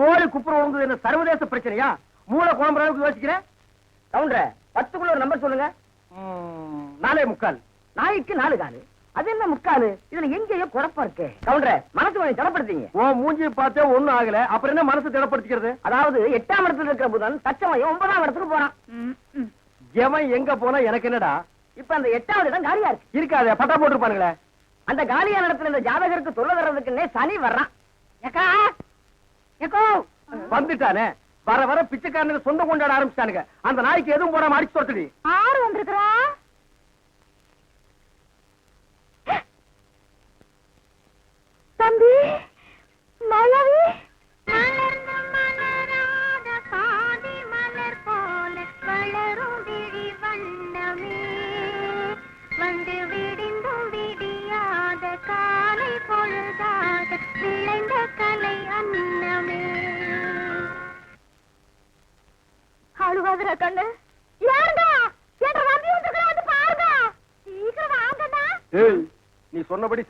தோல் குப்புற உழுந்தது என்ன சர்வதேச பிரச்சனையா? மூளை குழம்புற அளவுக்கு யோசிக்கிறேன் கவுண்டர பத்துக்குள்ள ஒரு நம்பர் சொல்லுங்க. நாலே முக்கால். நாய்க்கு நாலு காலு. அது என்ன முக்காலு? இதுல எங்கேயோ குழப்பம் இருக்கு. கவுண்டர மனசு கொஞ்சம் திடப்படுத்தீங்க. உன் மூஞ்சி பார்த்தே ஒண்ணும் ஆகல. அப்புறம் என்ன மனசு திடப்படுத்திக்கிறது? அதாவது எட்டாம் இடத்துல இருக்கிற புதன் தச்சமயம் ஒன்பதாம் இடத்துக்கு போறான். எவன் எங்க போனா எனக்கு என்னடா? இப்ப அந்த எட்டாவது இடம் காலியா இருக்கு. இருக்காதே பட்டா போட்டுருப்பானுங்களே. அந்த காலியான இடத்துல இந்த ஜாதகருக்கு தொல்லை தர்றதுக்குன்னே சனி வர்றான். வந்துட்டானே. வர வர பிச்சைக்காரனுக்கு சொந்தம் கொண்டாட ஆரம்பிச்சானுங்க அந்த நாய்க்கு எதுவும் போடாம அடிச்சு தொடச்சுடி ஆறு வந்திருக்கிறா?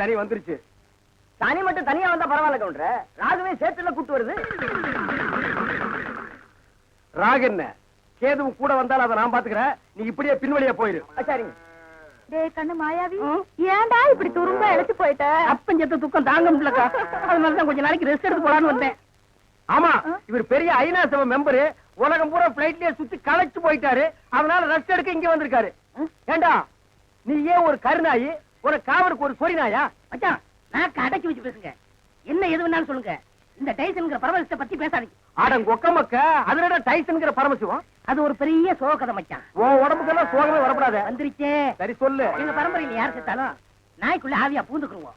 சனி வந்துருச்சு. சனி மட்டும் தனியா வந்தா பரவாயில்ல கவுண்டர. ராகுவே சேத்துல கூட்டு வருது. ராகு என்ன? கேதுவும் கூட வந்தாலும் அதை நான் பாத்துக்கிறேன். நீ இப்படியே பின்வழியா போயிரு. சரிங்க டேய் கண்ணு மாயாவி ஏன்டா இப்படி துரும்ப இழைச்சு போயிட்ட? அப்பஞ்சத்த துக்கம் தாங்க முடியலக்கா. அதனால தான் கொஞ்ச நாளைக்கு ரெஸ்ட் எடுத்து போலான்னு வந்தேன். ஆமா இவர் பெரிய ஐநா சபை மெம்பரு உலகம் பூரா பிளைட்லயே சுத்தி களைச்சு போயிட்டாரு. அதனால ரெஸ்ட் எடுக்க இங்க வந்திருக்காரு. ஏண்டா? நீ ஏன் ஒரு கருநாயி ஒரு காவலுக்கு ஒரு சொறி நாயா? மச்சான் நான் அடக்கி வச்சு பேசுங்க. என்ன எது வேணாலும் சொல்லுங்க. இந்த டைசன்ங்கிற பரவலத்தை பத்தி பேசாதீங்க. ஆடம் கொக்க மக்க அதுல டைசன்ங்கிற பரமசிவம்? அது ஒரு பெரிய சோகதை மச்சான். உன் உடம்புக்கெல்லாம் சோகமே வரப்படாத. வந்துருச்சே. சரி சொல்லு. எங்க பரம்பரையில யார் செத்தாலும் நாய்க்குள்ள ஆவியா பூந்துக்குருவோம்.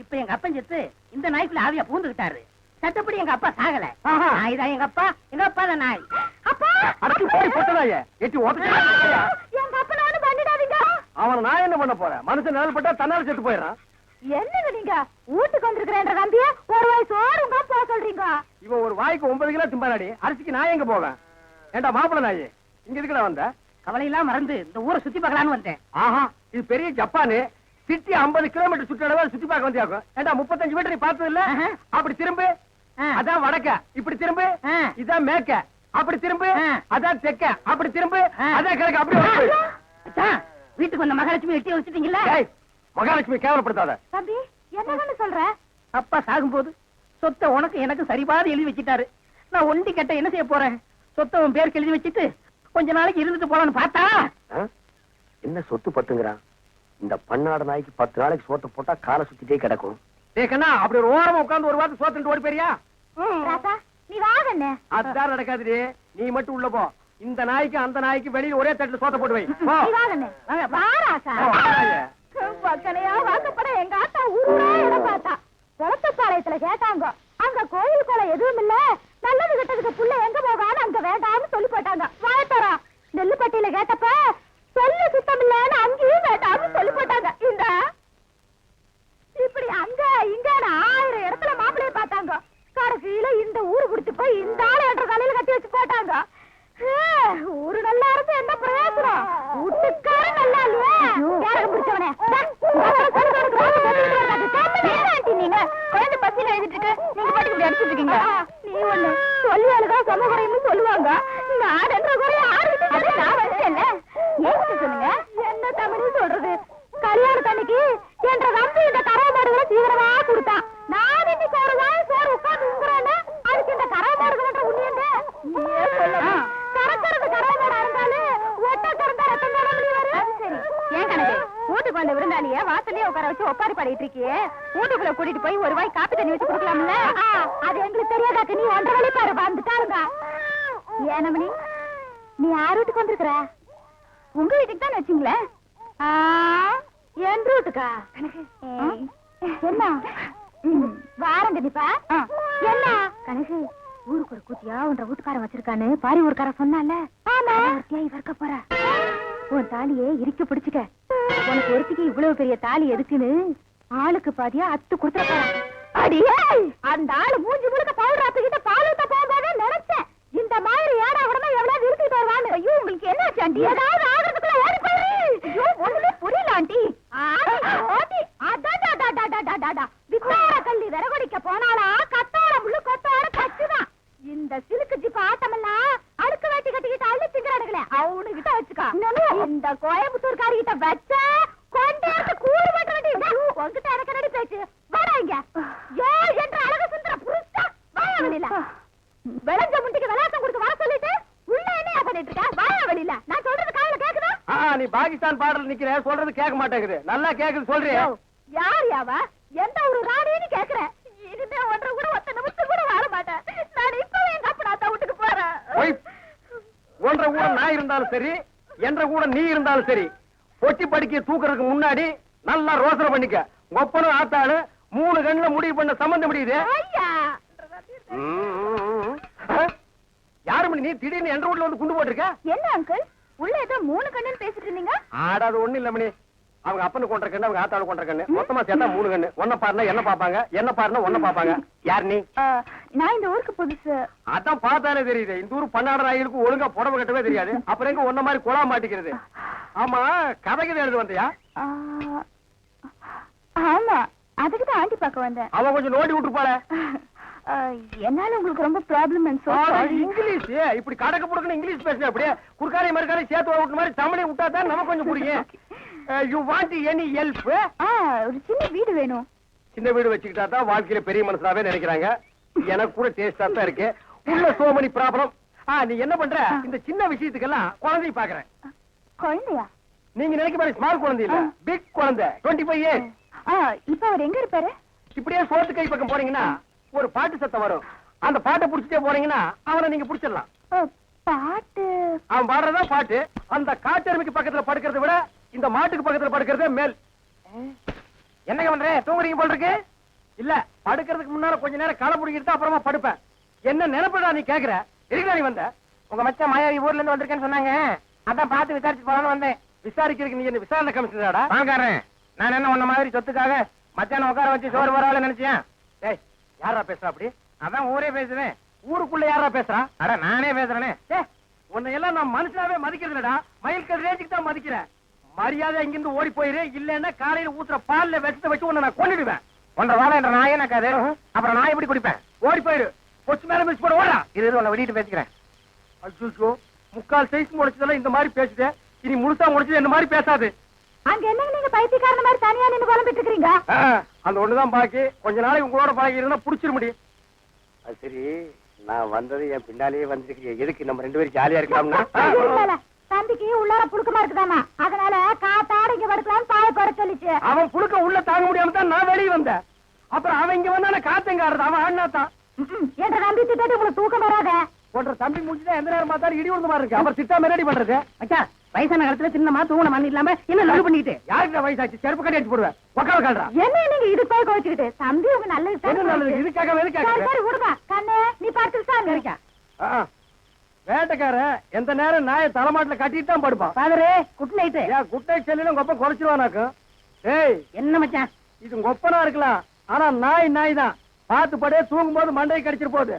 இப்ப எங்க அப்பன் செத்து இந்த நாய்க்குள்ள ஆவியா பூந்துக்கிட்டாரு. சட்டப்படி எங்க அப்பா சாகல. நாய் தான் எங்க அப்பா. எங்க அப்பா தான் நாய். அப்பா அடக்கி போய் பொட்டனாயே எட்டி உதச்சு எங்க அப்பனை ஒண்ணு பண்ணிடாதீங்க நான் என்ன பண்ண போறேன்? மனுஷன் நிழல் பட்டா தன்னால செத்து போயிடறான். என்னங்க நீங்க? வீட்டுக்கு வந்திருக்கிறேன்ற நம்பிய ஒரு வயசு ஓடுங்க போக சொல்றீங்க. இவன் ஒரு வாய்க்கு ஒன்பது கிலோ திம்பாடி அரிசிக்கு நான் எங்க போவேன்? ஏண்டா மாப்பிள நாயே இங்க எதுக்குடா வந்த? கவலையெல்லாம் மறந்து இந்த ஊரை சுத்தி பார்க்கலான்னு வந்தேன். ஆஹா இது பெரிய ஜப்பானு. சிட்டி 50 கிலோமீட்டர் சுற்றளவு சுத்தி பார்க்க வந்தியாக்கும். ஏண்டா முப்பத்தஞ்சு மீட்டர் நீ பார்த்தது இல்ல. அப்படி திரும்பு. அதான் வடக்க. இப்படி திரும்பு. இதான் மேற்க. அப்படி திரும்பு. அதான் தெக்க அப்படி திரும்பு. அதான் கிழக்கு. அப்படி வீட்டுக்கு வந்த மகாலட்சுமி எட்டி வச்சுட்டீங்களா ஏய், மகாலட்சுமி கேவலப்படுத்தாத. தம்பி என்னன்னு சொல்ற? அப்பா சாகும்போது சொத்தை உனக்கு எனக்கு சரிபாதி எழுதி வச்சிட்டாரு. நான் ஒண்டி கட்ட என்ன செய்ய போறேன்? சொத்தை உன் பேருக்கு எழுதி வச்சிட்டு கொஞ்ச நாளைக்கு இருந்துட்டு போலான்னு பார்த்தா? என்ன சொத்து பத்துங்கிறான்? இந்த பன்னாடு நாய்க்கு பத்து நாளைக்கு சோத்த போட்டா காலை சுத்திட்டே கிடக்கும். டேய் கண்ணா அப்படி ஒரு ஓரமா உட்கார்ந்து ஒரு வாரத்தை சோத்துட்டு ஓடி போறியா நீ வாங்கண்ணே அதுதான் நடக்காதுடி. நீ மட்டும் உள்ள போ. இந்த நாய்க்கு அந்த நாய்க்கு வெளியில ஒரே தட்டுல சோத்த போட்டு வை. பக்கனையா வாக்கப்பட எங்க ஆத்தா ஊரா இடம் பார்த்தா குளத்துப்பாளையத்துல கேட்டாங்க. அங்க கோயில் குளம் எதுவும் இல்ல. நல்லது கெட்டதுக்கு புள்ள எங்க போகான்னு அங்க வேண்டாம்னு சொல்லி போட்டாங்க வாழத்தரா நெல்லுப்பட்டியில கேட்டப்ப சொல்லு சுத்தம் இல்லன்னு அங்கேயும் வேண்டாம்னு சொல்லி போட்டாங்க. இந்த. இப்படி அங்க இங்க ஆயிரம் இடத்துல மாப்பிளைய பார்த்தாங்க. கடைசியில இந்த ஊரு குடிச்சு போய் இந்த ஆளு என்ற தலையில கட்டி வச்சு போட்டாங்க. ஏனமணி நீ யார் வீட்டுக்கு வந்திருக்கிற? உங்க வீட்டுக்கு தான் வச்சீங்களேன் என் வீட்டுக்கா? என்ன? வாரம் கண்டிப்பா? என்ன? கணக்கு ஊருக்கு ஒரு கூத்தியா உன்ற வீட்டுக்காரன் வச்சிருக்கான்னு பாரி ஊருக்கார சொன்னால இவர்க்க போற. உன் தாலியே இறுக்கி பிடிச்சுக்க. உனக்கு ஒருத்திக்கு இவ்வளவு பெரிய தாலி எதுக்குன்னு ஆளுக்கு பாதியா அத்து கொடுத்துட போறான். அடியே! அந்த ஆளு மூஞ்சி முழுக்க பவுடர் ஆத்துக்கிட்ட பால் ஊத்த போகும்போதே நினைச்சேன் இந்த மாதிரி ஏடா உடனே எவ்வளவு இழுத்துட்டு வருவான்னு? ஐயோ உங்களுக்கு என்ன ஆச்சு ஆண்டி? ஏதாவது ஆகிறதுக்குள்ள ஓடி போயிரு ஐயோ ஒண்ணுமே புரியல ஆண்டி. ஆண்டி அடாடாடாடாடாடாடா வித்தார கள்ளி விறகுடிக்க போனாளா? கத்தாழ முள்ளு கொத்தாழ கச்சுதான் இந்த சிலுக்கு ஜிப்பு ஆட்டமெல்லாம் அடுக்கு வெட்டி கட்டிக்கிட்டு அள்ளி திங்கிறானுங்களே அவனு கிட்ட வச்சுக்கோ இந்த கோயம்புத்தூர் கிட்ட வச்ச கொண்டாந்து கூறு பட்ட வேண்டிய உங்ககிட்ட எனக்கு நடி பேச்சு வாடா இங்க யோ என்ற அழகு சுந்தர புருஷா வாயா வெளியில விளைஞ்ச முண்டிக்கு விளையாட்டம் கொடுத்து வர சொல்லிட்டு உள்ள என்ன பண்ணிட்டு இருக்க வாயா வெளியில நான் சொல்றது காதுல கேக்குதா ஆ நீ பாகிஸ்தான் பாடல் நிக்கிற சொல்றது கேட்க மாட்டேங்குது. நல்லா கேக்குது சொல்றியா யோ, யார் யாவ? எந்த ஒரு ராணின்னு கேக்குறேன் இனிமே ஒன்றரை கூட ஒத்த நிமிஷம் கூட வாழ மாட்டேன். நான் இப்பவே எங்க அப்பா வீட்டுக்கு போறேன். போய் ஒன்ற கூட நான் இருந்தாலும் சரி என்ற கூட நீ இருந்தாலும் சரி பொட்டி படிக்க தூக்குறதுக்கு முன்னாடி நல்லா ரோசனை பண்ணிக்க. ஒப்பனும் ஆத்தாளு மூணு கண்ணுல முடிவு பண்ண சம்பந்தம் முடியுது. ஐயா! யாரு நீ? திடீர்னு என்ற வீட்டுல வந்து குண்டு போட்டிருக்க? என்ன அங்கிள்? உள்ள ஏதோ மூணு கண்ணுன்னு பேசிட்டு இருந்தீங்க? ஆடாது ஒண்ணு இல்ல மணி. அவங்க அப்பனு கொண்ட கண்ணு அவங்க ஆத்தாளு கொண்ட கண்ணு. மொத்தமா சேர்த்தா மூணு கண்ணு. ஒன்ன பாருனா என்ன பாப்பாங்க என்ன பாருனா ஒன்ன பாப்பாங்க. யார் நீ? நான் இந்த ஊருக்கு புதுசு. அதான் பார்த்தாலே தெரியுது. இந்த ஊர் பன்னாடு நாய்களுக்கு ஒழுங்கா புடவை கட்டவே தெரியாது. அப்புறம் எங்க ஒன்ன மாதிரி குழா மாட்டிக்கிறது? ஆமா கதைக்கு எழுது வந்தியா? ஆமா. அதுக்கு தான் ஆண்டி பார்க்க வந்தேன். அவன் கொஞ்சம் நோண்டி விட்டுருப்பாள. ஆ, என்னால உங்களுக்கு ரொம்ப ப்ராப்ளம் இங்கிலீஷ். இப்படி கடக்க புடக்கணும் இங்கிலீஷ் பேசுற அப்படியே. குறுக்காரை மறுக்காரை சேர்த்து விட்ட மாதிரி தமிழை விட்டா தான் நமக்கு கொஞ்சம் புரியும். யூ வாண்ட் எனி ஹெல்ப் ஒரு சின்ன வீடு வேணும். சின்ன வீடு வச்சுக்கிட்டா தான் வாழ்க்கையில பெரிய மனசாவே நினைக்கிறாங்க. எனக்கு கூட டேஸ்டா தான் இருக்கு. உள்ள சோமனி ப்ராப்ளம் நீ என்ன பண்ற? இந்த சின்ன விஷயத்துக்கெல்லாம் குழந்தை பாக்குறேன். குழந்தையா? நீங்க நினைக்க மாதிரி ஸ்மால் குழந்தை இல்ல. பிக் குழந்தை. டுவெண்ட்டி ஃபைவ் இயர்ஸ் இப்ப அவர் எங்க இருப்பாரு? இப்படியே சோத்து கை பக்கம் போறீங்கன்னா ஒரு பாட்டு சத்தம் வரும். அந்த பாட்டை புடிச்சிட்டே போறீங்கன்னா அவனை நீங்க புடிச்சிடலாம். பாட்டு? அவன் பாடுறதா பாட்டு. அந்த காட்டெருமைக்கு பக்கத்துல படுக்கிறத விட இந்த மாட்டுக்கு பக்கத்துல படுக்கிறதே மேல். என்னங்க பண்ற? தூங்குறீங்க போல் இருக்கு. இல்ல படுக்கிறதுக்கு முன்னால கொஞ்ச நேரம் களை பிடிக்கிட்டு அப்புறமா படுப்பேன். என்ன நினைப்படா நீ கேக்குற? எதுக்குடா நீ வந்த? உங்க மச்சான் மாயாவி ஊர்ல இருந்து வந்திருக்கேன்னு சொன்னாங்க. அதான் பார்த்து விசாரிச்சு போலான்னு வந்தேன். விசாரிக்கிறதுக்கு நீ என்ன விசாரணை கமிஷனராடா? பாக்காரன் நான் என்ன உன்ன மாதிரி சொத்துக்காக மச்சான உட்கார வச்சு சோறு வரால நினைச்சேன்? ஏய் யாரா பேசுறா அப்படி? அதான் ஊரே பேசுறேன். ஊருக்குள்ள யாரா பேசுறா? அட நானே பேசுறேனே. உன்னை எல்லாம் நான் மனுஷனாவே மதிக்கிறதுலடா மயில் கல் ரேஞ்சுக்கு தான் மதிக்கிறேன். மரியாதை இங்கிருந்து ஓடி போயிரு. இல்லன்னா காலையில ஊத்துற பால்ல விஷத்தை வச்சு உன்னை நான் கொன்னுடுவேன். ஒன்றரை வாழை என்ற நாயே நக்காது அப்புறம் நான் எப்படி குடிப்பேன்? ஓடி போயிரு. கொச்சு மேல மிஸ் போட ஓடா இது இது உன்னை வெட்டிட்டு பேசிக்கிறேன். அச்சோ முக்கால் சைஸ் முடிச்சதெல்லாம் இந்த மாதிரி பேசுது. இனி முழுசா முடிச்சது இந்த மாதிரி பேசாது. அங்க என்னங்க நீங்க பைத்தியக்காரன மாதிரி தனியா நின்னு புலம்பிட்டு இருக்கீங்க அந்த ஒண்ணுதான் பாக்கி. கொஞ்ச நாளைக்கு உங்களோட பழகி இருந்தா புடிச்சிட முடியும். அது சரி நான் வந்தது என் பின்னாலேயே வந்துருக்கு. எதுக்கு நம்ம ரெண்டு பேரும் ஜாலியா இருக்கலாம்னா? தம்பிக்கு உள்ளார புழுக்கமா இருக்குதாமா? அதனால காத்தாட இங்க படுக்கலாம்னு பாய குறை சொல்லிச்சு. அவன் புழுக்க உள்ள தாங்க முடியாம தான் நான் வெளியே வந்தேன். அப்புறம் அவன் இங்க வந்தான காத்தங்காரது அவன் ஆடினா தான். என்ற நம்பி திட்டாட்டி உங்களுக்கு தூக்கம் வராத? போன்ற தம்பி முடிச்சுதான் எந்த நேரம் பார்த்தாலும் இடி விழுந்த மாதிரி இருக்கு. அப்புறம் திட்டாம ரெடி பண்றது? அச்சா வயசான காலத்துல சின்னமா தூங்கின மண் இல்லாம என்ன லவ் பண்ணிட்டு யாருக்கு வயசாச்சு? செருப்பு கட்டி அடிச்சு போடுவேன். உக்கால கால்றா என்ன நீங்க இது போய் கோச்சுக்கிட்டு தம்பி உங்க நல்லது என்ன நல்லது? இதுக்காக சரி சரி விடுங்க கண்ணே நீ பார்த்து சாமி சரிக்கா. வேட்டைக்காரன் எந்த நேரம் நாயை தலைமாட்டுல கட்டிட்டு தான் படுப்பான். ஃபாதரே குட் நைட் ஏன் குட்டை செல்லிலும் கொப்ப குறைச்சிருவானாக்கும்? ஏய். என்ன மச்சான்? இது கொப்பனா இருக்கலாம். ஆனா நாய் நாய் தான். பார்த்து படே தூங்கும் போது மண்டையை கடிச்சிட்டு போகுது.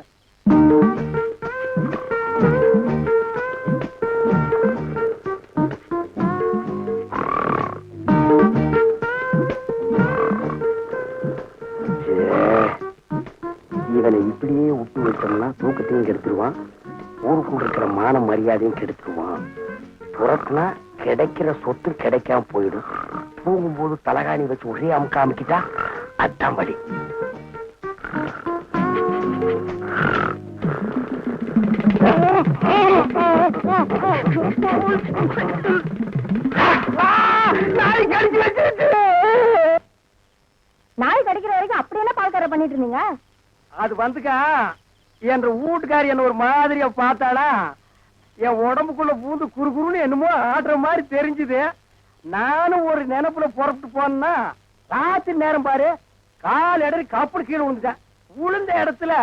மரியாதையும் கெடுத்துருவான். புறத்துனா கிடைக்கிற சொத்து கிடைக்காம போயிடும். தூங்கும்போது தலகாணி வச்சு ஒரே அமுக்க அமுக்கிட்டா அதான் வழி நாய் கடிச்சு வச்சிருச்சு. நாய் கடிக்கிற வரைக்கும் அப்படி என்ன பால்கார பண்ணிட்டு இருந்தீங்க? அது வந்துக்கா என்ற வீட்டுக்காரி என்ன ஒரு மாதிரியா பார்த்தாளா? என் உடம்புக்குள்ள பூந்து குறுகுறுன்னு என்னமோ ஆடுற மாதிரி தெரிஞ்சுது. நானும் ஒரு நினைப்புல புறப்பட்டு போனா ராத்திரி நேரம் பாரு கால் இடறி கப்புனு கீழே விழுந்துட்டேன். விழுந்த இடத்துல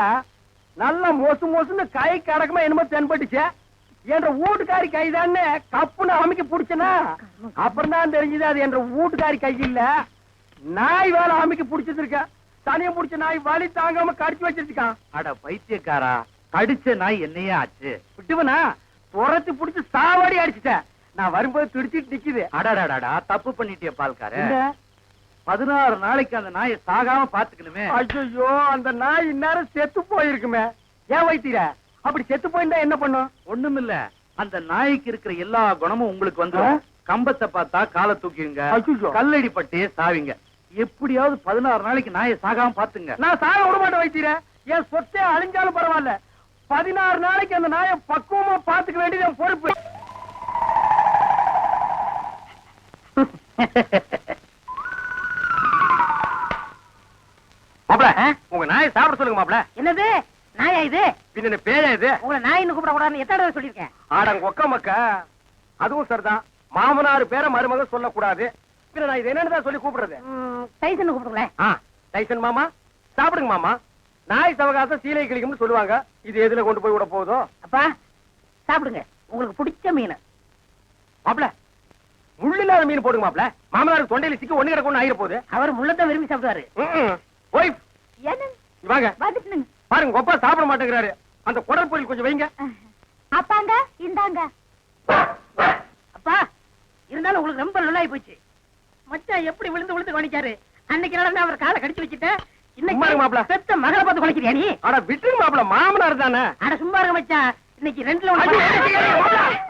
நல்லா மொசு மொசுன்னு கை கடக்கமா என்னமோ தென்பட்டுச்சு. என்ற வீட்டுக்காரி கைதான்னு கப்புன்னு அமைக்க பிடிச்சனா அப்புறம் தான் தெரிஞ்சது அது என்ற வீட்டுக்காரி கை இல்ல. நாய் வேலை அமைக்க புடிச்சிருக்க தனியா பிடிச்ச நாய் வலி தாங்காம கடிச்சு வச்சிருக்கான் அட பைத்தியக்காரா கடிச்ச நாய் என்னையே ஆச்சு. விட்டுவனா? துரத்தி புடிச்சு சாவாடி அடிச்சுட்டேன் நான் வரும்போது துடிச்சிட்டு நிக்குது. அடடாடாடா தப்பு பண்ணிட்டிய பால்கார. பதினாறு நாளைக்கு அந்த நாயை சாகாம பாத்துக்கணுமே ஐயோ அந்த நாய் இந்நேரம் செத்து போயிருக்குமே. ஏன் வைத்தீர அப்படி செத்து போயிருந்தா என்ன பண்ணும்? ஒண்ணுமில்ல. அந்த நாய்க்கு இருக்கிற எல்லா குணமும் உங்களுக்கு வந்துரும். ஆ? கம்பத்தை பார்த்தா காலை தூக்கிடுங்க. கல்லடி பட்டே சாவிங்க. எப்படியாவது பதினாறு நாளைக்கு நாயை சாகாம பாத்துங்க நான் சாக விட மாட்டேன் வைத்தீர என் சொத்தே அழிஞ்சாலும் பரவாயில்ல. பதினாறு நாளைக்கு அந்த நாயை பக்குவமா பாத்துக்க வேண்டியது என் பொறுப்பு. மாப்ள உங்க நாயை சாப்பிட சொல்லுங்க மாப்ள என்னது? நாயா இது? பின்ன பேயா இது? உங்களை நாயின்னு கூப்பிட கூடாதுன்னு எத்தனை தடவை சொல்லியிருக்கேன்? ஆடங்க ஒக்க மக்க அதுவும் சரிதான். மாமனார் பேரை மருமக சொல்லக்கூடாது. பின்ன நான் இது என்னன்னு தான் சொல்லி கூப்பிடுறது? ம், டைசன் கூப்பிடுங்களேன். ஆ டைசன் மாமா சாப்பிடுங்க மாமா. நாய் சவகாசம் சீலை கிளிக்கும்னு சொல்லுவாங்க. இது எதுல கொண்டு போய் விட போகுதோ? அப்பா சாப்பிடுங்க. உங்களுக்கு பிடிச்ச மீன். முள்ளு இல்லாத மீன் போடுங்க மாப்ள மாமனாருக்கு தொண்டையில சிக்கி ஒண்ணு கிடக்கும் ஆயிர போகுது. அவர் முள்ளத்தை விரும்பி சாப்பிடுவாரு. வாங்க. வந்துட்டுனுங்க. பாருங்க கொப்பா சாப்பிட மாட்டேங்கிறாரு. அந்த குடல் பொரியல் கொஞ்சம் வைங்க. அப்பாங்க இந்தாங்க. அப்பா இருந்தாலும் உங்களுக்கு ரொம்ப நல்லாயி போச்சு. மச்சான் எப்படி விழுந்து விழுந்து கவனிச்சாரு அன்னைக்கு நடந்து அவர் காலை கடிச்சு வச்சுட்டேன். சும்மா மாப்ள. இன்னைக்கு பெத்த மகளை பார்த்து குலைக்கிறியா நீ அட மாமனார் தானே அட சும்மா இருக்க மச்சான் இன்னைக்கு ரெண்டுல ஒண்ணு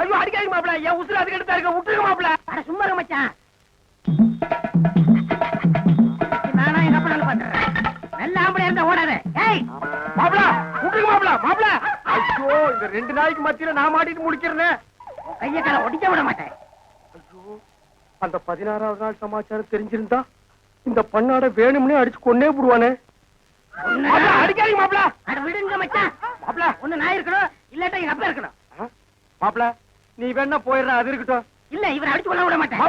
ஐயோ. அடிக்காதீங்க மாப்ள. என் உசுரு அதுக்கு எடுத்தா இருக்க. விட்டுருங்க மாப்ள. அட சும்மா இருக்க மச்சான் நானா எங்க அப்பா பாத்துறேன் நல்ல ஆம்பளை இருந்தா ஓடாத ஏய் மாப்ள, விட்டுருங்க மாப்ள. மாப்ள. ஐயோ, இந்த ரெண்டு நாளைக்கு மத்தியில நான் மாட்டிட்டு முழிக்கிறேனே. உன் கைய கால ஒடிக்க விட மாட்டேன் ஐயோ, அந்த பதினாறாவது நாள் சமாச்சாரம் தெரிஞ்சிருந்தா இந்த பண்ணாட வேணும்னே அடிச்சு கொன்னே போடுவானே. அடிக்காதீங்க மாப்ள. அட விடுங்க மச்சான். ஒண்ணு நான் இருக்கணும் இல்லாட்டா எங்க அப்பா இருக்கணும். ஆ? மாப்ள, நீ வேணா போயிடுற அது இருக்கட்டும். இல்ல இவரை அடிச்சு கொள்ள விட மாட்டேன்.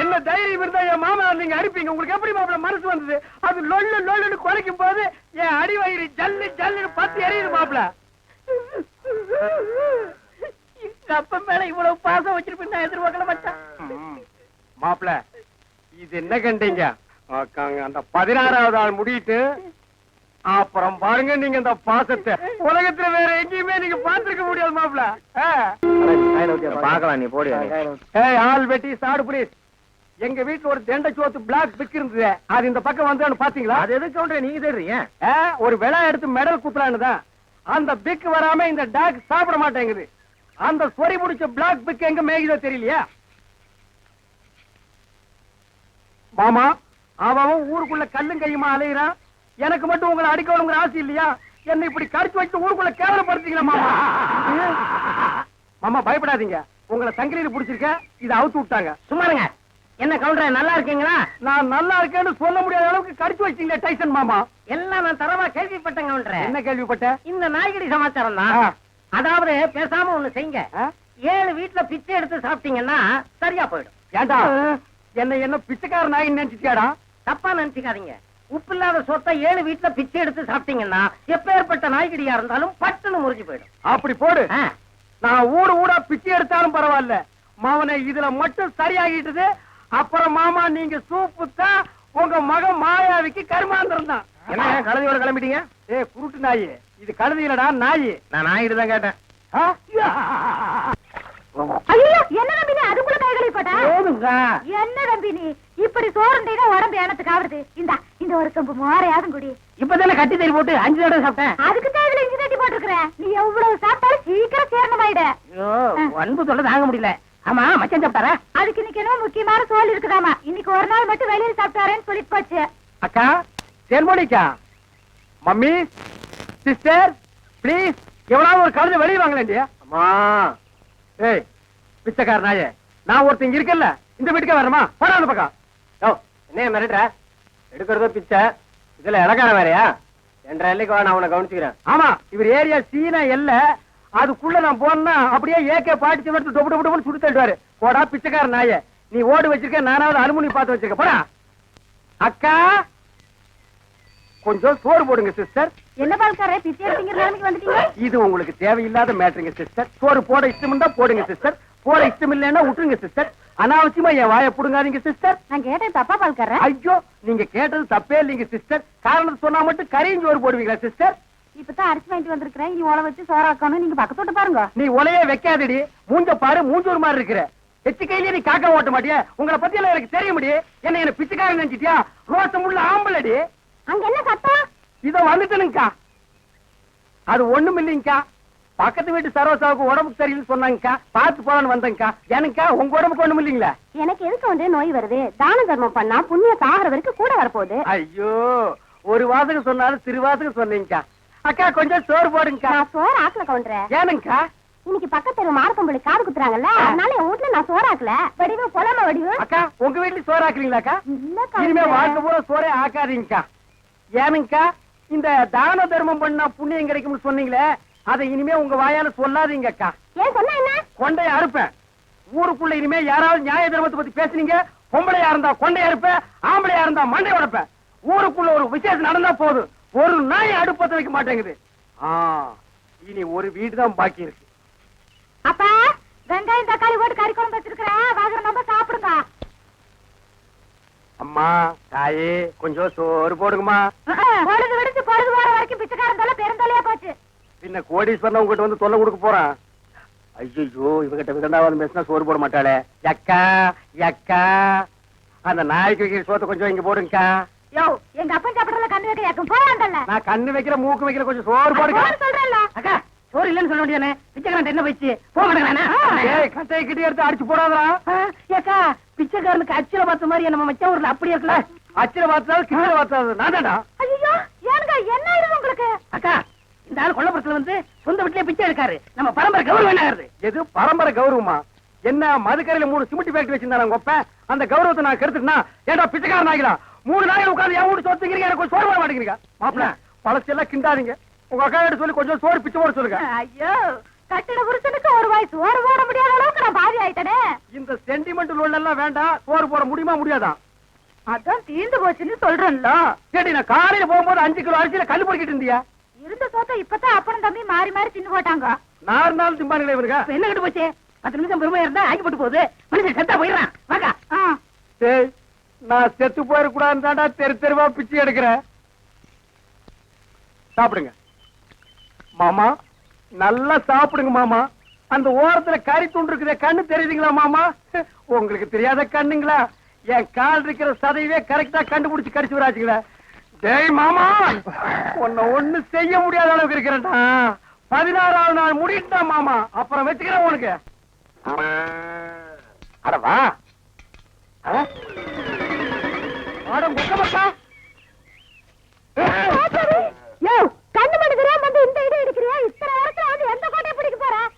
என்ன தைரியம் இருந்தா என் மாமனார் நீங்க அடிப்பீங்க? உங்களுக்கு எப்படி மாப்ள மனசு வந்தது? அது லொல்லு லொல்லுன்னு குறைக்கும் போது என் அடி வயிறு ஜல்லு ஜல்லுன்னு பத்து எரியுது மாப்ள எங்க அப்பா மேல இவ்வளவு பாசம் வச்சிருப்பேன் நான் எதிர்பார்க்கல மச்சான். மாப்ள இது என்ன கண்டீங்க? அந்த பதினாறாவது ஆள் முடியிட்டு அப்புறம் பாருங்க நீங்க இந்த பாசத்தை. உலகத்துல வேற எங்கேயுமே நீங்க பார்த்திருக்க முடியாது மாப்ள பாக்கலாம் நீ போடி ஏய் ஆள் வெட்டி சாடு புரிஸ் எங்க வீட்டுல ஒரு தெண்டை சோத்து பிளாக் பிக் இருந்தது. அது இந்த பக்கம் வந்து பாத்தீங்களா அது எதுக்கு கவுண்டர் நீங்க தேடுறீங்க ஒரு விழா எடுத்து மெடல் குத்துறான்னு அந்த பிக் வராம இந்த டாக் சாப்பிட மாட்டேங்குது. அந்த சொறி முடிச்ச பிளாக் பிக் எங்க மேய்குதோ தெரியலையா? மாமா அவன் ஊருக்குள்ள கல்லும் கையுமா அலையிறான்? எனக்கு மட்டும் உங்களை அடிக்கணுங்கிற ஆசை இல்லையா? என்ன இப்படி கடிச்சு வச்சு ஊருக்குள்ள கேவலப்படுத்தீங்களா மாமா? மாமா பயப்படாதீங்க. உங்களை சங்கிலியில் பிடிச்சிருக்க இதை அவுத்து விட்டாங்க. சும்மா இருங்க. என்ன கவுண்டர் நல்லா இருக்கீங்களா? நான் நல்லா இருக்கேன்னு சொல்ல முடியாத அளவுக்கு கடிச்சு வச்சீங்களே டைசன் மாமா. எல்லாம் நான் தரமா கேள்விப்பட்டேன் கவுண்டர். என்ன கேள்விப்பட்ட? இந்த நாய்கடி சமாச்சாரம் தான். அதாவது பேசாம ஒண்ணு செய்யுங்க? ஏழு வீட்டுல பிச்சை எடுத்து சாப்பிட்டீங்கன்னா சரியா போயிடும். ஏண்டா? என்ன என்ன பிச்சைக்கார நாயின்னு நினைச்சிட்டியாடா? தப்பா நினைச்சுக்காதீங்க. உப்பு இல்லாத சொத்தை ஏழு வீட்டுல பிச்சை எடுத்து சாப்பிட்டீங்கன்னா எப்பேற்பட்ட நாய்கடியா இருந்தாலும் பட்டுன்னு முறிஞ்சு போயிடும். அப்படி போடு. நான் ஊடு ஊடா பிச்சை எடுத்தாலும் பரவாயில்ல. மாவனை இதுல மட்டும் சரியாகிட்டது அப்புறம் மாமா நீங்க சூப்பு தான் உங்க மகன் மாயாவிக்கு கருமாந்திரம் தான். என்ன கழுதியோட கிளம்பிட்டீங்க? ஏ குருட்டு நாயி. இது கழுதி இல்லடா நாயி. நான் நாய்கிட்ட தான் கேட்டேன். என்ன என்ன நம்பி நீ? இப்படி சோறுண்டா உடம்பு எனத்துக்கு ஆவறது? இந்த இந்த ஒரு கம்பு மோரையாதும் குடி. இப்பதானே கட்டி தறி போட்டு அஞ்சு தடவை சாப்பிட்டேன். அதுக்கு தான் இதுல இஞ்சி தட்டி போட்டிருக்கிறேன் நீ எவ்வளவு சாப்பிட்டாலும் சீக்கிரம் சேரணமாயிட. ஐயோ அன்பு சொல்ல தாங்க முடியல. ஆமா மச்சான் சாப்பிட்டாரா? அதுக்கு இன்னைக்கு என்ன முக்கியமான சோல் இருக்குதாமா. இன்னைக்கு ஒரு நாள் மட்டும் வெளியில சாப்பிட்டாரேன்னு சொல்லிட்டு போச்சு. அக்கா செல்மோனிக்கா மம்மி சிஸ்டர் ப்ளீஸ் எவ்வளவு ஒரு கழுதை வெளியே வாங்கலேண்டி அம்மா. ஏய் நான் ஒருத்தங்க இருக்கல்ல இந்த வீட்டுக்கே வரமா போடா அந்த பக்கம். யோ என்ன மிரட்டுற? எடுக்கிறதோ பிச்சை. இதுல இலக்காரம் வேறயா? என்ற எல்லைக்கு நான் உன்னை கவனிச்சுக்கிறேன். ஆமா. இவர் ஏரியா சீனா எல்ல. அதுக்குள்ள நான் போனா அப்படியே ஏகே பாடிச்சு எடுத்து டொப்பு டொப்பு சுட்டு தள்ளுவாரு போடா பிச்சைக்கார நாயே. நீ ஓடு வச்சிருக்க நானாவது அலுமினி பார்த்து வச்சிருக்க. போடா. அக்கா! கொஞ்சம் சோறு போடுங்க சிஸ்டர். என்ன பால்காரே பிச்சை எடுத்தீங்க நிலைமைக்கு வந்துட்டீங்க? இது உங்களுக்கு தேவையில்லாத மேட்டருங்க சிஸ்டர். சோறு போட இஷ்டம் இருந்தா போடுங்க சிஸ்டர். போட இஷ்டம் இல்லைன்னா விட்டுருங்க சிஸ்டர் அனாவசியமா என் வாயை புடுங்காதீங்க சிஸ்டர் நான் கேட்டேன் தப்பா பால்காரே ஐயோ நீங்க கேட்டது தப்பே இல்லைங்க சிஸ்டர் காரணத்தை சொன்னா மட்டும் கரையும் சோறு போடுவீங்களா சிஸ்டர் இப்பதான் அரிசி வாங்கிட்டு வந்திருக்கிறேன். இனி உழ வச்சு சோறாக்கணும் நீங்க பக்கத்தோட்டு பாருங்க. நீ உலையே வைக்காதடி. மூஞ்ச பாரு மூஞ்சூர் மாதிரி இருக்கிற. எச்சு கையிலேயே நீ காக்கா ஓட்ட மாட்டியா? உங்களை பத்தி எல்லாம் எனக்கு தெரிய முடியும் என்ன என்ன பிச்சைக்காரன் நினைச்சிட்டியா? ரோசம் உள்ள ஆம்பளடி. அங்க என்ன சத்தம்? இதோ வந்துட்டனுங்கக்கா அது ஒண்ணும் இல்லைங்கக்கா பக்கத்து வீட்டு சரோசாவுக்கு உடம்புக்கு சரியில்லைன்னு சொன்னாங்கக்கா. பார்த்து போலான்னு வந்தேங்கக்கா எனக்கா உங்க உடம்புக்கு ஒண்ணும் இல்லைங்களா? எனக்கு எதுக்கு வந்து நோய் வருது? தான தர்மம் பண்ணா புண்ணிய சாகர வரைக்கும் கூட வரப்போகுது. ஐயோ ஒரு வாசகம் சொன்னாலும் திருவாசகம் சொன்னீங்கக்கா. அக்கா கொஞ்சம் சோறு போடுங்கக்கா. நான் சோறு ஆக்கல கவுண்டர. ஏனுங்கக்கா? இன்னைக்கு பக்கத்து தெரு மார்க்கம்பள்ளி காது குத்துறாங்கல்ல அதனால என் வீட்டுல நான் சோறு ஆக்கல. வடிவு புலம வடிவு. அக்கா உங்க வீட்டுல சோறு ஆக்குறீங்களாக்கா இல்ல இனிமே. வாழ்க்கை பூரா சோறே ஆக்காதீங்கக்கா. ஏனுங்கக்கா இந்த தான தர்மம் பண்ணா புண்ணியம் கிடைக்கும்னு சொன்னீங்களே அதை இனிமே உங்க வாயால சொல்லாதீங்கக்கா ஏன் சொன்னா என்ன? கொண்டைய அறுப்பேன். ஊருக்குள்ள இனிமே யாராவது நியாய தர்மத்தை பத்தி பேசுனீங்க பொம்பளையா இருந்தா கொண்டைய அறுப்பேன் ஆம்பளையா இருந்தா மண்டை உடைப்பேன். ஊருக்குள்ள ஒரு விசேஷம் நடந்தா போதும் ஒரு நாய் அடுப்பத்த வைக்க மாட்டேங்குது. ஆ, இனி ஒரு வீடு தான் பாக்கி இருக்கு. அப்பா வெங்காயம் தக்காளி போட்டு கறி குழம்பு வச்சிருக்கிறேன். வாங்குற நம்ம சாப்பிடுங்க. அம்மா தாயே கொஞ்சம் சோறு போடுங்கம்மா. பொழுது விடுச்சு பொழுது போற வரைக்கும் பிச்சைக்காரன் தொல்லை பெருந்தொல்லையா போச்சு. பின்ன கோடீஸ்வரன் உங்ககிட்ட வந்து தொல்லை கொடுக்க போறான். ஐயோ இவகிட்ட விதண்டாவது பேசினா சோறு போட மாட்டாளே. யக்கா யக்கா. அந்த நாய்க்கு வைக்கிற சோத்தை கொஞ்சம் இங்க போடுங்கக்கா. யோ எங்க அப்பன் சாப்பிடறதுல கண்ணு வைக்க யாக்கும் போயாண்டல்ல நான் கண்ணு வைக்கிற மூக்கு வைக்கிற கொஞ்சம் சோறு போடுங்க. சொல்றேன்ல. அக்கா சோறு இல்லைன்னு சொல்ல வேண்டியதானே? பிச்சைக்காரன் என்ன போயிடுச்சு? போக மாட்டேங்கிறானே? ஏய் கட்டையை கிட்டி எடுத்து அடிச்சு போடாதடா. ஏக்கா பிச்சைக்காரனுக்கு அச்சில பார்த்த மாதிரி நம்ம மச்ச ஊர்ல அப்படி இருக்கல அச்சில பார்த்தாது கிட்ட பார்த்தாது நான் தான்டா ஐயோ ஏனுங்க என்ன இது உங்களுக்கு? அக்கா இந்த ஆள் கொல்லப்புறத்துல வந்து சொந்த வீட்டுலயே பிச்சை எடுக்காரு. நம்ம பரம்பரை கௌரவம் என்ன ஆகுது? எது பரம்பரை கௌரவமா? என்ன மதுக்கரையில மூணு சிமெண்ட் ஃபேக்டரி வச்சிருந்தாங்க அப்பன் அந்த கௌரவத்தை நான் கெடுத்துட்டா ஏன்டா பிச்சைக்காரன் ஆகிடா மூணு நாள் உட்கார்ந்து என் வீட்டு சொத்துக்கிறீங்க எனக்கு சோறு போட மாட்டேங்கிறீங்க. மாப்பிள பழசெல்லாம் கிண்டாதீங்க. உங்க அக்கா கிட்ட சொல்லி கொஞ்சம் சோறு பிச்சை போட சொல்லுங்க. ஐயோ கட்டிட புருஷனுக்கு ஒரு வாய் சோறு போட முடியாத அளவுக்கு நான் பாதி ஆயிட்டனே. இந்த சென்டிமெண்ட் லோன் எல்லாம் வேண்டாம். சோறு போட முடியுமா முடியாதா? அதான் தீர்ந்து போச்சுன்னு சொல்றேன்ல. சரி நான் காலையில போகும்போது அஞ்சு கிலோ அரிசியில கல் பொறுக்கிட்டு இருந்தியா? இருந்த சோத்த இப்பதான் அப்பனும் தம்பி மாறி மாறி தின்னு போட்டாங்க. நாலு நாள் திம்பானுங்களே இவனுங்க? இப்ப என்ன கட்டு போச்சு? பத்து நிமிஷம் பொறுமையா இருந்தா ஆக்கி போட்டு போகுது. மனுஷன் செத்தா போயிடுறான். டேய் நான் செத்து போயிடக்கூடாதுன்னு தாண்டா தெரு தெருவா பிச்சை எடுக்கிறேன் சாப்பிடுங்க. மாமா நல்லா சாப்பிடுங்க மாமா. அந்த ஓரத்துல கறி துண்டு இருக்குதே கண்ணு தெரியுதுங்களா மாமா? உங்களுக்கு தெரியாத கண்ணுங்களா? என் கால் இருக்கிற சதையவே கரெக்டா கண்டுபிடிச்சு கடிச்சு விடாச்சுங்களே டேய் மாமா! உன்னை ஒண்ணு செய்ய முடியாத அளவுக்கு இருக்கிறேன்டா. பதினாறாவது நாள் முடிட்டா மாமா. அப்புறம் வச்சுக்கிறேன் உனக்கு. அட வா. ஆ? ஆட முக்க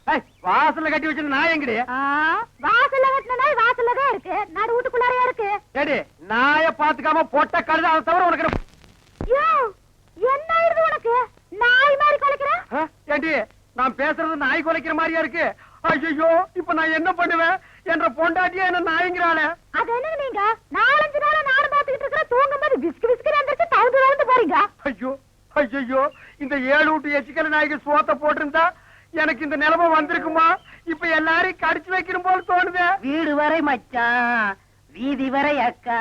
ஏய், வாசல்ல கட்டி வச்சிருந்த நான் எங்கடி? வாசல்ல கட்டின நாய் வாசல்ல தான் இருக்கு. நடு வீட்டுக்குள்ளாரையா இருக்கு? நாய பாத்துக்காம பொட்ட கழுத அதை தவிர உனக்கு என்ன- ஆயிருது உனக்கு? நாய் மாதிரி குலைக்கிற? ஆ? ஏண்டி நான் பேசுறது நாய் குலைக்கிற மாதிரியா இருக்கு? ஐயோ இப்ப நான் என்ன பண்ணுவேன்? என்ற பொண்டாட்டியே என்ன நாய்ங்கிறாளே. அது என்ன நீங்க? நாலஞ்சு நாளா நானும் பாத்துக்கிட்டு இருக்கிற தூங்கும் போது பிஸ்கு பிஸ்கு வந்துருச்சு தவுந்து தவுந்து போறீங்க ஐயோ ஐயோ இந்த ஏழு விட்டு எச்சிக்கல நாய்க்கு சோத்த போட்டிருந்தா எனக்கு இந்த நிலைமை வந்திருக்குமா? இப்ப எல்லாரையும் கடிச்சு வைக்கணும் போல தோணுதே. வீடு வரை மச்சான் வீதி வரை அக்கா.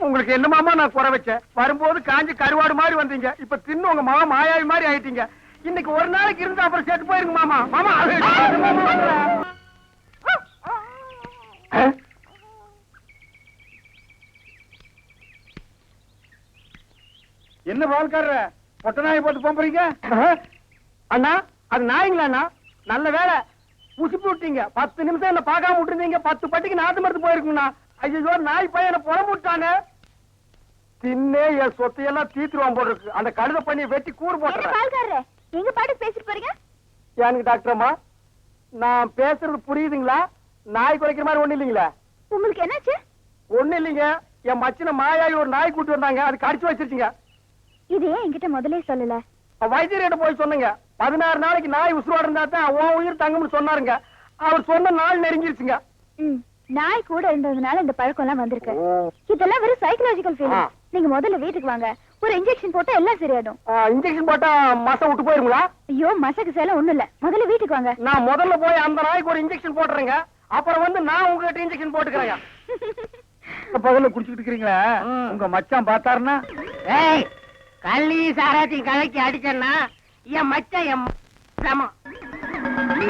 உங்களுக்கு என்ன மாமா நான் குறை வச்சேன் வரும்போது காஞ்சி கருவாடு மாதிரி வந்தீங்க இப்ப தின்னு உங்க மாமா மாயாவி மாதிரி ஆயிட்டீங்க இன்னைக்கு ஒரு நாளைக்கு இருந்து அப்புறம் செத்து போயிருங்க மாமா மாமா என்ன மாமா என்ன பொட்ட நாயை போட்டு போறீங்க அண்ணா அது நாய்ங்களா அண்ணா நல்ல வேலை உசுப்பி விட்டீங்க பத்து நிமிஷம் என்ன பார்க்காம விட்டுருந்தீங்க பத்து பட்டிக்கு நாத்து மருந்து போயிருக்குங்கண்ணா ஐயோ நாய் பையன் என்ன புறம் விட்டானே தின்னே என் சொத்தையெல்லாம் தீத்துருவான் போல இருக்கு. அந்த கழுத பண்ணி வெட்டி கூறு பால்காரரே? எங்க பாட்டுக்கு பேசிட்டு போறீங்க? எனக்கு டாக்டர் அம்மா நான் பேசுறது புரியுதுங்களா? நாய் குறைக்கிற மாதிரி ஒண்ணு இல்லைங்களா? உங்களுக்கு என்னாச்சு? ஒண்ணு இல்லைங்க. என் மச்சின மாயாயி ஒரு நாய் கூட்டி வந்தாங்க. அது கடிச்சு வச்சிருச்சுங்க. இது ஏன் என்கிட்ட முதல்ல சொல்லல? வைத்தியர்கிட்ட போய் சொன்னங்க. பதினாறு நாளைக்கு நாய் உசுரோட இருந்தா தான் உன் உயிர் தங்கும்னு சொன்னாருங்க. அவர் சொன்ன நாள் நெருங்கிருச்சுங்க. நாய் கூட இருந்ததுனால இந்த பழக்கம் எல்லாம் வந்திருக்கு இதெல்லாம் வெறும் சைக்கலாஜிக்கல். ஃபீலிங் நீங்க முதல்ல வீட்டுக்கு வாங்க. ஒரு இன்ஜெக்ஷன் போட்டா எல்லாம் சரியாயிடும். இன்ஜெக்ஷன் போட்டா மசம் விட்டு போயிருங்களா? ஐயோ மசக்கு சேலம் ஒண்ணும் இல்ல. முதல்ல வீட்டுக்கு வாங்க. நான் முதல்ல போய் அந்த நாய்க்கு ஒரு இன்ஜெக்ஷன் போட்டுறேங்க. அப்புறம் வந்து நான் உங்ககிட்ட இன்ஜெக்ஷன் போட்டுக்கிறேங்க. பகல்ல குடிச்சுக்கிட்டு இருக்கிறீங்களா? உங்க மச்சான் பார்த்தாருன்னா? ஏய் கள்ளி சாராத்தி கலக்கி அடிச்சேன்னா என் மச்சான் என் சமம்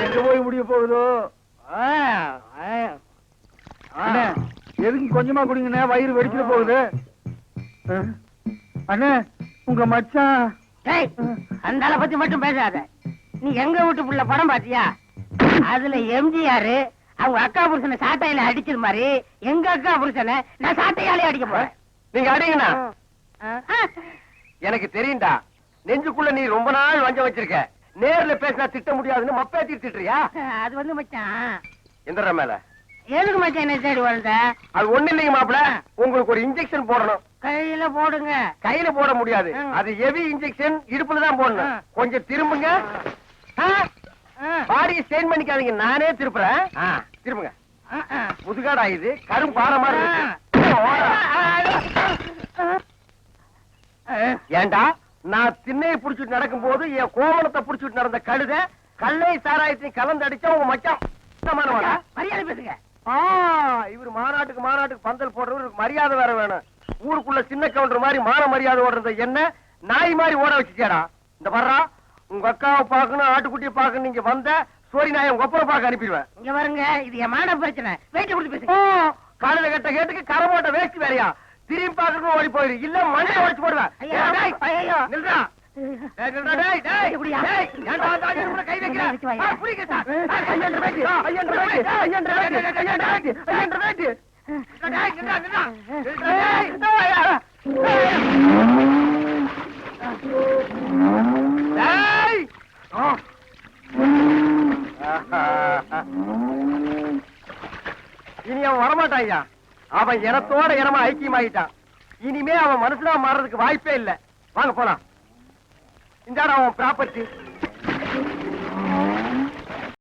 எங்க போய் முடிய போகுதோ? அண்ணே எதுக்கு கொஞ்சமா குடிங்கண்ணே? வயிறு வெடிச்சிட போகுது. அண்ணே உங்க மச்சான் ஏய் அந்த ஆளை பத்தி மட்டும் பேசாத. நீ எங்க வீட்டு புள்ள படம் பாத்தியா? அதுல எம்ஜிஆர் அவங்க அக்கா புருஷனை சாட்டையில அடிச்சது மாதிரி எங்க அக்கா புருஷனை நான் சாட்டையாலே அடிக்க போறேன். நீங்க அடிங்கண்ணா. எனக்கு தெரியும்டா. நெஞ்சுக்குள்ள நீ ரொம்ப நாள் வஞ்ச வச்சிருக்க. நேர்ல பேசினா திட்ட முடியாதுன்னு மப்பேத்தி திட்டுறியா? அது வந்து மச்சான். எந்திர மேல. எதுக்கு மச்சான் என்ன தேடி வந்த அது ஒண்ணு இல்லைங்க மாப்பிள. உங்களுக்கு ஒரு இன்ஜெக்ஷன் போடணும். கையில போடுங்க. கையில போட முடியாது. அது ஹெவி இன்ஜெக்ஷன் இடுப்புல தான் போடணும். கொஞ்சம் திரும்புங்க. பாடியை ஸ்டெயின் பண்ணிக்காதீங்க. நானே திருப்புறேன். திரும்புங்க. முதுகாடா இது. கரும் பாறை மாதிரி ஏண்டா? நான் திண்ணையை புடிச்சிட்டு நடக்கும் போது என் கோவலத்தை புடிச்சிட்டு நடந்த கழுத கல்லை சாராயத்தையும் கலந்து அடிச்சா உங்க மச்சான்? மரியாதை பேசுங்க. இவர் மாநாட்டுக்கு மாநாட்டுக்கு பந்தல் போடுறவருக்கு மரியாதை வேற வேணும். ஊருக்குள்ள சின்ன கவுண்டர் மாதிரி மான மரியாதை ஓடுறத என்ன? நாய் மாதிரி ஓட வச்சுச்சேடா இந்த வர்றா உங்க அக்காவை பார்க்கணும் ஆட்டுக்குட்டியை பார்க்கணும் நீங்க வந்த சோரி நாயை உங்க ஒப்பனை பார்க்க அனுப்பிடுவேன். இங்க வருங்க இது என் மான பிரச்சனை. வேட்டி கொடுத்து பேசுங்க. காலையில கட்ட கேட்டுக்கு கரமோட்ட வேஸ்ட் வேறையா திரும்பி பார்க்கணும் ஓடி போயிரு. இல்ல மண்ணை உடைச்சு போடுவேன். நில்றா. இனி அவன் வரமாட்டான் ஐயா. அவன் இனத்தோட இனமா ஐக்கியமாயிட்டான். இனிமே அவன் மனுஷனா மாறதுக்கு வாய்ப்பே இல்ல. வாங்க போலாம். இந்தாடா அவன் ப்ராப்பர்ட்டி